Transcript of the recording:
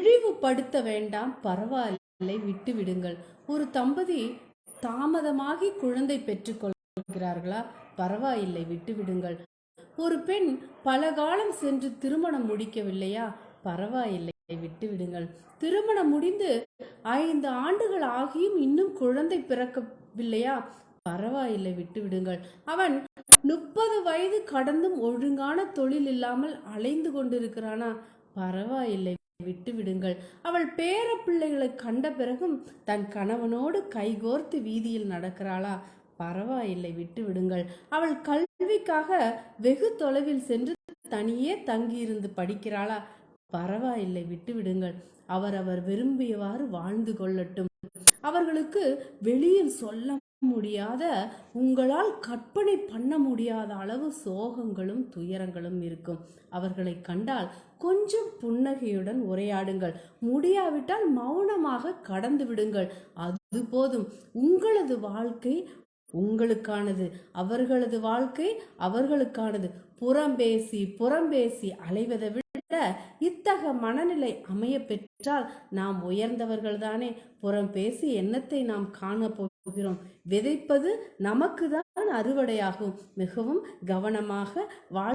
இழிவுபடுத்த வேண்டாம் பரவாயில்லை விட்டு விடுங்கள் ஒரு தம்பதி தாமதமாகி குழந்தை பெற்றுக்கொள்கிறார்களா? பரவாயில்லை விட்டு விடுங்கள் ஒரு பெண் பல காலம் சென்று திருமணம் முடிக்கவில்லையா? பரவாயில்லை விட்டு விடுங்கள் திருமணம் முடிந்து ஐந்து ஆண்டுகள் ஆகியும் இன்னும் குழந்தை பிறக்கவில்லையா? பரவாயில்லை விட்டு விடுங்கள் அவன் முப்பது வயது கடந்தும் ஒழுங்கான தொழில் இல்லாமல் அலைந்து கொண்டிருக்கிறானா? பரவாயில்லை விட்டு விடுங்கள். அவள் பேர பிள்ளைகளை கண்ட பிறகும் தன் கணவனோடு கைகோர்த்து வீதியில் நடக்கிறாளா? பரவாயில்லை விட்டு விடுங்கள். அவள் கல்விக்காக வெகு தொலைவில் சென்று தனியே தங்கியிருந்து படிக்கிறாளா? பரவாயில்லை விட்டு விடுங்கள். அவர் அவர் விரும்பியவாறு வாழ்ந்து கொள்ளட்டும். அவர்களுக்கு வெளியில் சொல்ல முடியாத உங்களால் கற்பனை பண்ண முடியாத அளவு சோகங்களும் துயரங்களும் இருக்கும். அவர்களை கண்டால் கொஞ்சம் புன்னகையுடன் உரையாடுங்கள். முடியாவிட்டால் மௌனமாக கடந்து விடுங்கள். அது போதும். உங்களது வாழ்க்கை உங்களுக்கானது. அவர்களது வாழ்க்கை அவர்களுக்கானது. புறம்பேசி புறம்பேசி அலைவதை விட இத்தக மனநிலை அமைய பெற்றால் நாம் உயர்ந்தவர்கள்தானே. புறம் பேசி எண்ணத்தை நாம் காண போகிறோம். விதைப்பது நமக்கு தான் அறுவடையாகும். மிகவும் கவனமாக வாழ்